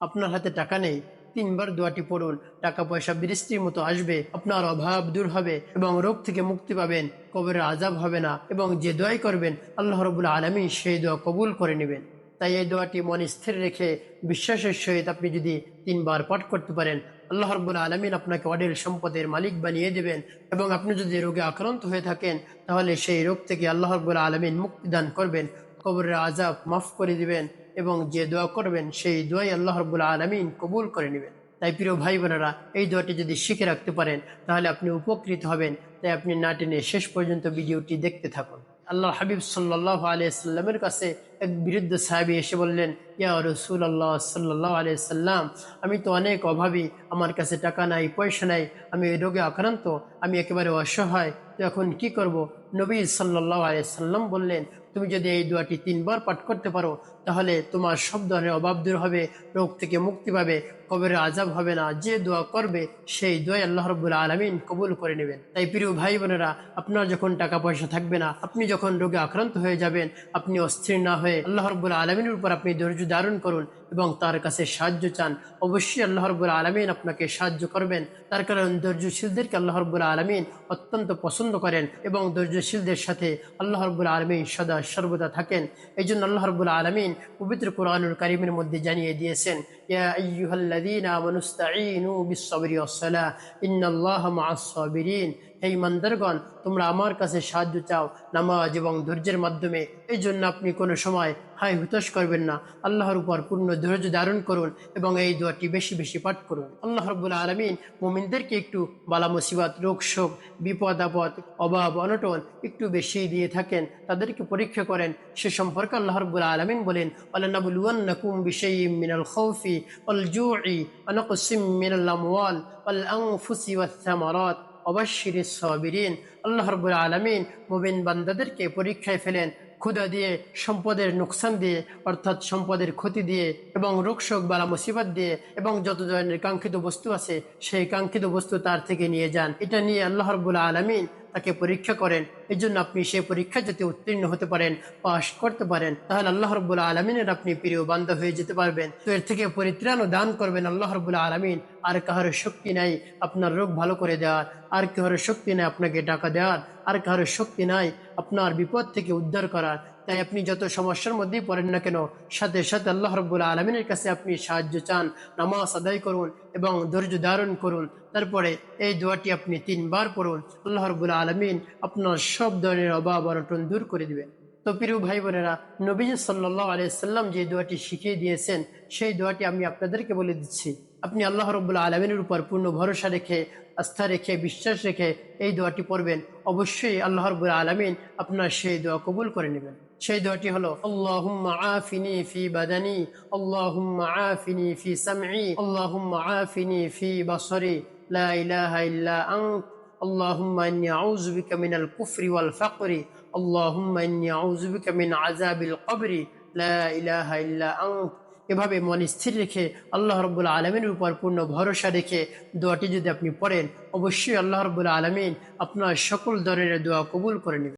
আপনার হাতে টাকা নেই, তিনবার দোয়াটি পড়ুন। টাকা পয়সা বৃষ্টির মতো আসবে, আপনার অভাব দূর হবে এবং রোগ থেকে মুক্তি পাবেন, কবরের আজাব হবে না এবং যে দোয়াই করবেন, আল্লাহ রবুল্লা আলমী সেই দোয়া কবুল করে নেবেন। তাই এই দোয়াটি মনে স্থির রেখে বিশ্বাসের সহিত আপনি যদি তিনবার পাঠ করতে পারেন, আল্লাহ রব্বুল আলমিন আপনাকে অডেল সম্পদের মালিক বানিয়ে দেবেন এবং আপনি যদি রোগে আক্রান্ত হয়ে থাকেন, তাহলে সেই রোগ থেকে আল্লাহ রব্বুল আলমিন মুক্তিদান করবেন, কবরের আজাব মাফ করে দিবেন। এবং যে দোয়া করবেন, সেই দোয়াই আল্লাহ রব্বুল আলমিন কবুল করে নেবেন। তাই প্রিয় ভাই বোনেরা এই দোয়াটি যদি শিখে রাখতে পারেন, তাহলে আপনি উপকৃত হবেন। তাই আপনি না টেনে শেষ পর্যন্ত ভিডিওটি দেখতে থাকুন। আল্লাহ হাবিব সাল্লাহ আলিয়াল্লামের কাছে এক বিরুদ্ধ সাহাবি এসে বললেন, ইয়া রসুল আল্লাহ সাল্লাহ আলিয়াল্লাম আমি তো অনেক অভাবী, আমার কাছে টাকা নাই, পয়সা নাই, আমি রোগে আক্রান্ত, আমি একেবারে অসহায়, তো এখন কি করব? নবী সাল্লাহ আলিয়াল্লাম বললেন, তুমি যদি এই দোয়াটি তিনবার পাঠ করতে পারো, তাহলে তোমার সব ধরনের অভাব দূর হবে, রোগ থেকে মুক্তি পাবে কবরের আজাব হবে না। যে দোয়া করবে, সেই দোয়া আল্লাহ রব্বুল আলমিন কবুল করে নেবেন। তাই প্রিয় ভাই বোনেরা, আপনার যখন টাকা পয়সা থাকবে না, আপনি যখন রোগে আক্রান্ত হয়ে যাবেন, আপনি অস্থির না হয়ে আল্লাহ রব্বুল আলমিনের উপর আপনি ধৈর্য ধারণ করুন এবং তার কাছে সাহায্য চান। অবশ্যই আল্লাহ রব্বুল আলমিন আপনাকে সাহায্য করবেন। তার কারণ ধৈর্যশীলদেরকে আল্লাহ রব্বুল আলমিন অত্যন্ত পছন্দ করেন এবং ধৈর্যশীলদের সাথে আল্লাহ রব্বুল আলমিন সদা সর্বদা থাকেন। এই জন্য আল্লাহ রব্বুল আলমিন পবিত্র কোরআনুল কারিমের মধ্যে জানিয়ে দিয়েছেন, ইয়া হে ইমানদারগণ, তোমরা আমার কাছে সাহায্য চাও নামাজ এবং ধৈর্যের মাধ্যমে। এই জন্য আপনি কোনো সময় হাই হুতাশ করবেন না। আল্লাহর উপর পূর্ণ ধৈর্য ধারণ করুন এবং এই দোয়াটি বেশি বেশি পাঠ করুন। আল্লাহ রব্বুল আলমিন মোমিনদেরকে একটু বালা মুসিবাত রোগ শোক বিপদ আপদ, অভাব, অনটন একটু বেশি দিয়ে থাকেন। তাদেরকে পরীক্ষা করেন। সে সম্পর্কে আল্লাহ রব্বুল আলমিন বলেন আল্লাহ বিশাইম মিনাল খৌফি অল জুই অনকসিম মিনাল আমওয়াল অল আংফুসি ওয়াসামারাত অবশ্যির সবিরিন। আল্লাহ রব্বুল আলমিন মোবিন বান্দাদেরকে পরীক্ষায় ফেলেন ক্ষুদা দিয়ে, সম্পদের নোকসান দিয়ে, অর্থাৎ সম্পদের ক্ষতি দিয়ে এবং রোগশোক, বালা মুসিবত দিয়ে এবং যত ধরনের কাঙ্ক্ষিত বস্তু আছে, সেই কাঙ্ক্ষিত বস্তু তার থেকে নিয়ে যান। এটা নিয়ে আল্লাহ আলমিন তাকে পরীক্ষা করেন। এই জন্য আপনি সেই পরীক্ষা যাতে উত্তীর্ণ হতে পারেন, পাশ করতে পারেন, তাহলে আল্লাহ রবুল্লা আলমিনের আপনি প্রিয় বান্ধব হয়ে যেতে পারবেন। তো এর থেকে পরিত্রাণ ও দান করবেন আল্লাহ রবুল্লা আলমিন। আর কাহার শক্তি নাই আপনার রোগ ভালো করে দেওয়ার, আর কাহার শক্তি নাই আপনাকে টাকা দেওয়ার, আর কাহার শক্তি নাই আপনার বিপদ থেকে উদ্ধার করার। তাই আপনি যত সমস্যার মধ্যেই পড়েন না কেন, সাথে সাথে আল্লাহ রব্বুল আলমিনের কাছে আপনি সাহায্য চান, নামাজ আদায় করুন এবং ধৈর্য ধারণ করুন। তারপরে এই দোয়াটি আপনি তিনবার পড়ুন, আল্লাহ রব্বুল আলমিন আপনার সব ধরনের অভাব অনটন দূর করে দিবেন। তো প্রিয় ভাই বোনেরা নবীজ সাল্লাহ আলিয়াল্লাম যে দোয়াটি শিখিয়ে দিয়েছেন, সেই দোয়াটি আমি আপনাদেরকে বলে দিচ্ছি। আপনি আল্লাহ রব্বুল্লা আলমিনের উপর পূর্ণ ভরসা রেখে, আস্থা রেখে, বিশ্বাস রেখে এই দোয়াটি পড়বেন। অবশ্যই আল্লাহ রব্বুল আলমিন আপনার সেই দোয়া কবুল করে নেবেন। সেই দোয়াটি হলো, আল্লাহুম্মা এভাবে মন স্থির রেখে আল্লাহ রব্বুল্লা আলমিনের উপর পূর্ণ ভরসা রেখে দোয়াটি যদি আপনি পড়েন, অবশ্যই আল্লাহ রব্বুল্লা আলমিন আপনার সকল ধরনের দোয়া কবুল করে নেবেন